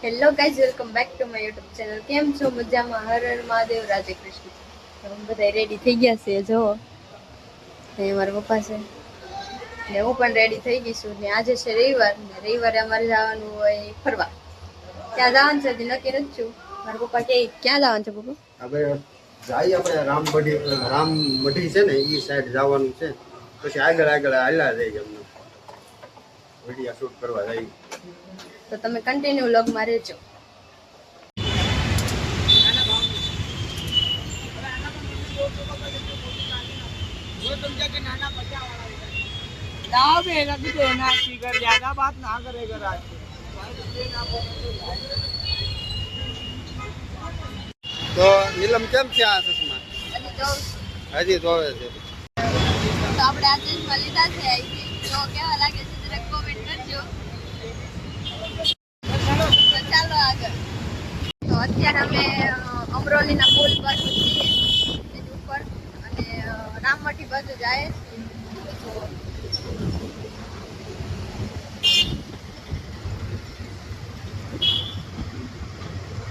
Hello guys welcome back to my YouTube channel કેમ છો? મજામાં? હર હર મહાદેવ, રાધે કૃષ્ણ. બધા રેડી થઈ ગયા છે જો એ મારા પપ્પા છે. ને હું પણ રેડી થઈ ગઈ છું. ને આજે છે રવિવાર. ને રવિવારે અમારે જવાનું હોય ફરવા. ક્યાં જવાનું છે હજી નક્કી નથી છું મારા પપ્પા કે ક્યાં જવાનું છે પપ્પા? હવે જાય આપણે રામમઢી રામમઢી છે ને એ સાઈડ જવાનું છે. પછી આગળ આગળ હાલ્યા જઈએ અમને. વિડીયા શૂટ કરવા જઈએ. તો તમે કન્ટિન્યુ વ્લોગમાં રહેજો ना बे ना भी देना फिकर ज्यादा बात ना करेगा राज તો નીલમ કેમ છે આ ચશ્મા હજી જોઉં છું. હજી જોવે છે તો આપણે આ ચશ્મા લીધા છે I think. જો કેવા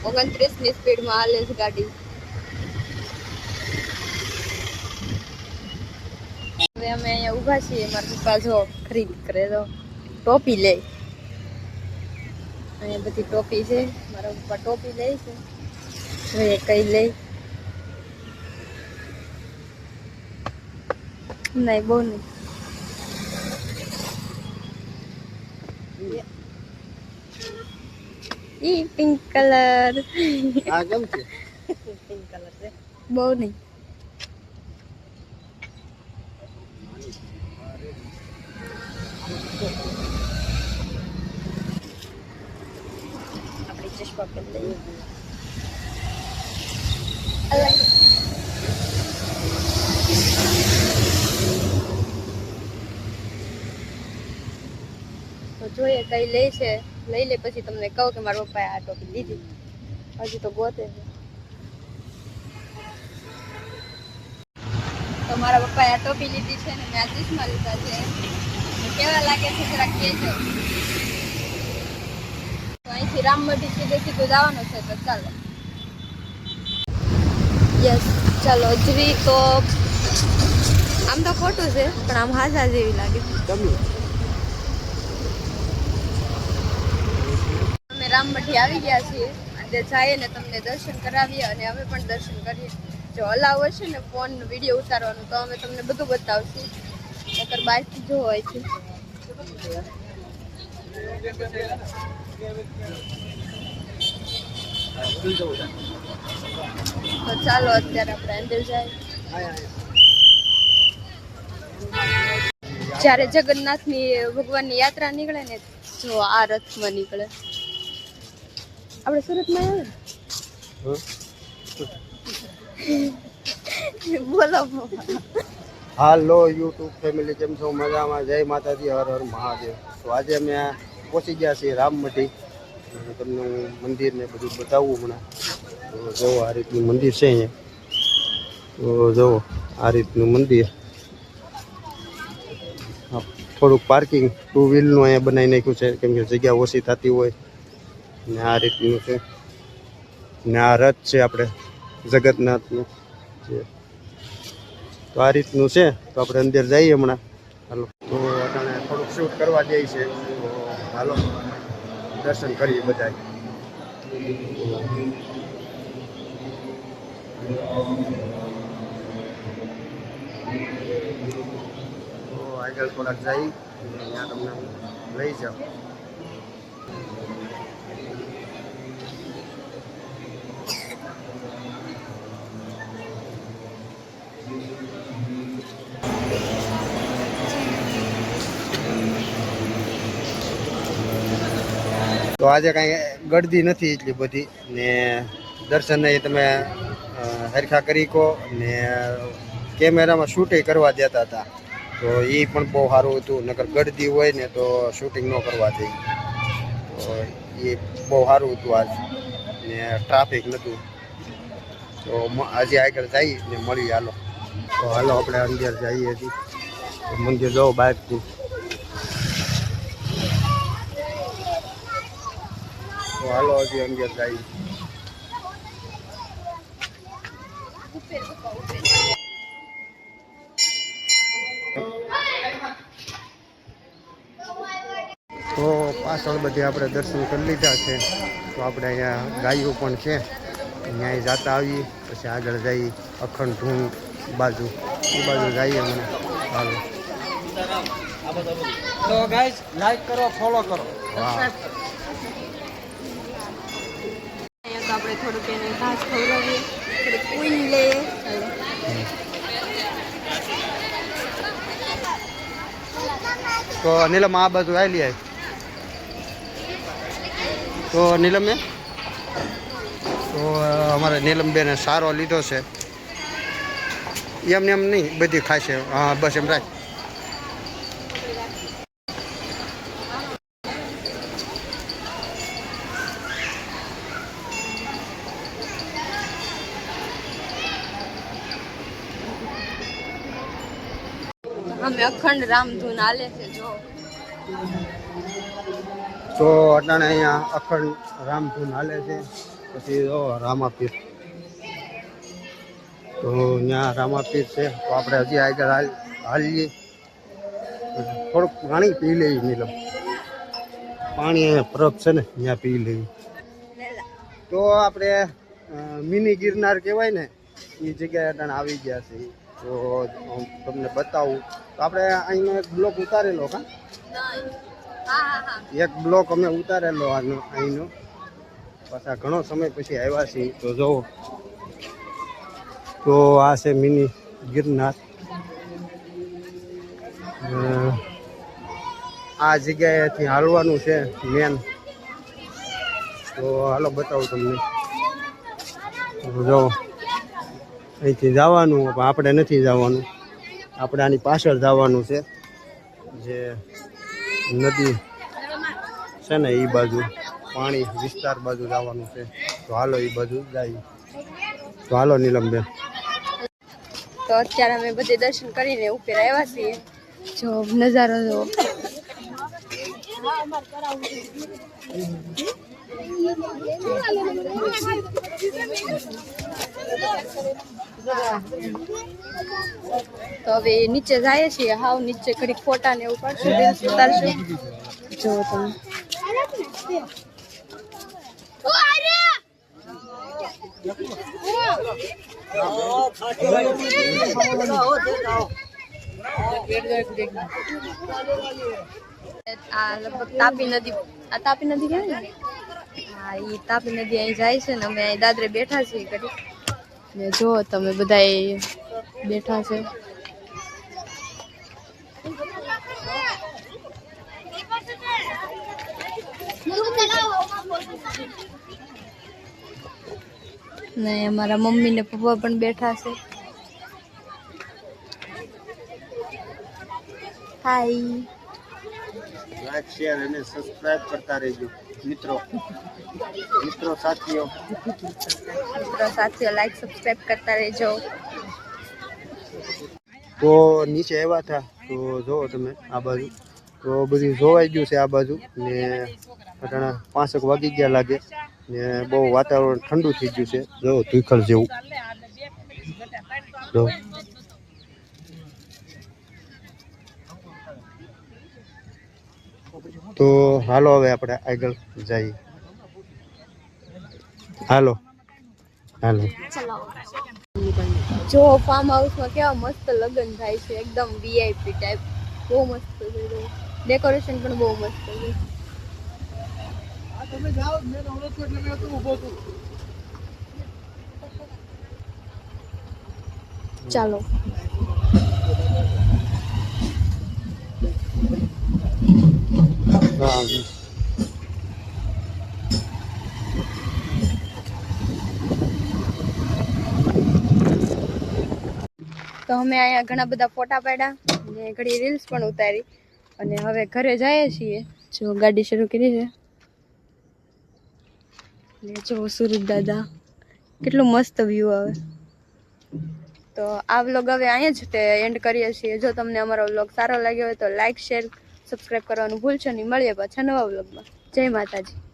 ઓગણત્રીસની સ્પીડમાં હાલે છે ગાડી. હવે અમે અહીંયા ઊભા છીએ, મારા પપ્પા જો ખરીદ કરે તો ટોપી લે. અહીંયા બધી ટોપી છે, મારા પપ્પા ટોપી લે છે. હવે કઈ લે. નહીં, બહુ નહીં. ઈ પિંક કલર આ કેમ છે? પિંક કલર છે. બહુ નહીં. આપણે ચશ્મા પહેરી લઈએ. અલગ. તો જોઈએ કઈ લે છે. લઈ લે, પછી તમને કહું કે મારા પપ્પાએ આ ટોપી લીધી. હજી તો ગોતે છે. તો મારા પપ્પાએ આ ટોપી લીધી છે ને મેં આ ચશ્મા લીધા છે. તો કેવા લાગે છે જરાક કહેજો. તો અહીંથી રામમઢી સીધે સીધું જવાનું છે તો ચાલો. યસ ચાલો, હજરી તો આમ તો ખોટું છે, પણ આમ હાજા જેવી લાગે. ગમ્યું. અમે રામમઠી આવી ગયા છીએ. અને જઈએ ને તમને દર્શન કરાવીએ અને અમે પણ દર્શન કરીએ. જો અલાવ હશે ને ફોન વીડિયો ઉતારવાનું, તો અમે તમને બધું બતાવશું. નકર બહારથી હોય છે. તો ચાલો અત્યારે આપણે અંદર જાય. જ્યારે જગન્નાથની ભગવાનની યાત્રા નીકળે ને જો આ રથમાં નીકળે. આપણે સુરતમાં આવે બોલો હાલો, યુટ્યુબ ફેમિલી, કેમ છો? મજામાં? જય માતાજી, હર હર મહાદેવ. તો આજે અમે પહોંચી ગયા છીએ રામમઢી. તમને હું મંદિર ને બધું બતાવું હમણાં. તો જુઓ આ રીતનું મંદિર છે અહીંયા. તો જુઓ આ રીતનું મંદિર. થોડુંક પાર્કિંગ ટુ વ્હીલનું અહીંયા બનાવી નાખ્યું છે. કેમ કે જગ્યા ઓછી થતી હોય. ને આ રીતનું છે. ને આ રથ છે આપણે જગતનાથનું. જે તો આ રીતનું છે. તો આપણે અંદર જઈએ હમણાં. હાલો. તો આપણે થોડુંક શૂટ કરવા જાય છે તો હાલો. દર્શન કરીએ બધા આગળ થોડાક જઈ ત્યાં તમને લઈ જાઉં. તો આજે કાંઈ ગળદી નથી એટલી બધી. ને દર્શન એ તમે હરખા કરી કો ને કેમેરામાં શૂટિંગ કરવા દેતા હતા. તો એ પણ બહુ સારું હતું. નકર ગળદી હોય ને તો શૂટિંગ ન કરવા દે. તો એ બહુ સારું હતું આજ. ને ટ્રાફિક નહોતું તો આજે આગળ જઈએ ને મળી હાલો. તો હાલો આપણે અંદર જઈએ હજી. મંદિર જાઓ બહારથી તો હાલો હજી અંદર જાય તો પાછળ બધી આપણે દર્શન કરી લીધા છે. તો આપણે અહીંયા ગાયો પણ છે. અહીંયા જાતા આવીએ પછી આગળ જઈએ અખંડ ધૂન બાજુ. એ બાજુ જઈએ મને હાલો. તો લાઈક કરો ફોલો કરો. વાહ આપણે થોડુંક એને ઘાસ ખવડાવીએ. થોડીક ઉઈ લઈએ ચાલો તો નીલમ આ બાજુ આવી આય. તો નીલમ? એ તો અમારે નીલમબેને સારો લીધો છે. એમને એમ નહીં, બધી ખાશે. હા, બસ એમ રાખ. અમે અખંડ રામધૂન હાલે છે, જો. તો અટાણે અહીંયા અખંડ રામધૂન હાલે છે, પછી જો રામાપીર. તો અહીંયા રામાપીર છે, તો આપણે હજી આગળ હાલ, હાલીએ. થોડુંક પાણી પી લઈએ નીલમ પાણી અહીંયા પરબ છે ને ત્યાં પી લઈએ. તો આપણે મિની ગિરનાર કહેવાય ને, એ જગ્યાએ અટાણે આવી ગયા છે તો તમને બતાવું. તો આપણે અહીંનો એક બ્લોક ઉતારેલો હા એક બ્લોક અમે ઉતારેલો આનો, અહીંનો. પાછા ઘણો સમય પછી આવ્યા છીએ. તો જુઓ તો આ છે મિની ગિરનાર. આ જગ્યાએથી હાલવાનું છે મેન. તો હાલો બતાવું તમને. જો. અહીંથી જવાનું પણ આપણે નથી જવાનું. આપણે આની પાછળ જવાનું છે. જે નદી છે ને એ બાજુ પાણી વિસ્તાર બાજુ જવાનું છે. તો હાલો એ બાજુ જાય. તો હાલો નીલમબેન. તો અત્યારે અમે બધે દર્શન કરીને ઉપર આવ્યા છીએ. જો નજારો જો તો હવે નીચે જાય છીએ. હાવ નીચે ઘડીક ફોટા ને એવું પડશે રીલ્સ જો તમે. આ લગભગ તાપી નદી આ તાપી નદી કહેવાય ને હા એ તાપી નદી અહીં જાય છે ને અમે અહીં દાદરે બેઠા છીએ ઘડી ને જો તમે બધા બેઠા છે. ને અમારા મમ્મી ને પપ્પા પણ બેઠા છે. હાય લાઈક શેર અને સબસ્ક્રાઇબ કરતા રહેજો, મિત્રો. મિત્રો સાથીઓ. મિત્રો સાથીઓ લાઈક સબસ્ક્રાઇબ કરતા રહેજો. તો નીચે આવ્યા હતા તો જોવો તમે આ બાજુ. તો બધું જોવાઈ ગયું છે આ બાજુ ને અટાણા પાંચક વાગી ગયા લાગે ને બહુ વાતાવરણ ઠંડુ થઈ ગયું છે. જો ધુખર જેવું. જો. તો હાલો હવે આપણે આગળ જઈએ. હાલો. હાલો. જો ફાર્મ હાઉસમાં કેવા મસ્ત લગ્ન થાય છે એકદમ વીઆઈપી ટાઈપ બહુ મસ્ત છે ડેકોરેશન પણ બહુ મસ્ત છે. તમે જાઓ મેં નવરો છું એટલે મેં તો ઊભો છું ચાલો હા. અમે અહીંયા ઘણા બધા ફોટા પાડ્યા અને ઘણી રીલ્સ પણ ઉતારી. અને હવે ઘરે જઈએ છીએ. જો ગાડી શરૂ કરી છે. ને જો સુરત દાદા, કેટલું મસ્ત વ્યૂ આવે. તો આ વ્લોગ હવે અહીંયા જ તે એન્ડ કરીએ છીએ. જો તમને અમારો વ્લોગ સારો લાગ્યો હોય તો લાઈક શેર સબસ્ક્રાઈબ કરવાનું ભૂલશો નહીં. મળીએ પાછા નવા વ્લોગમાં જય માતાજી.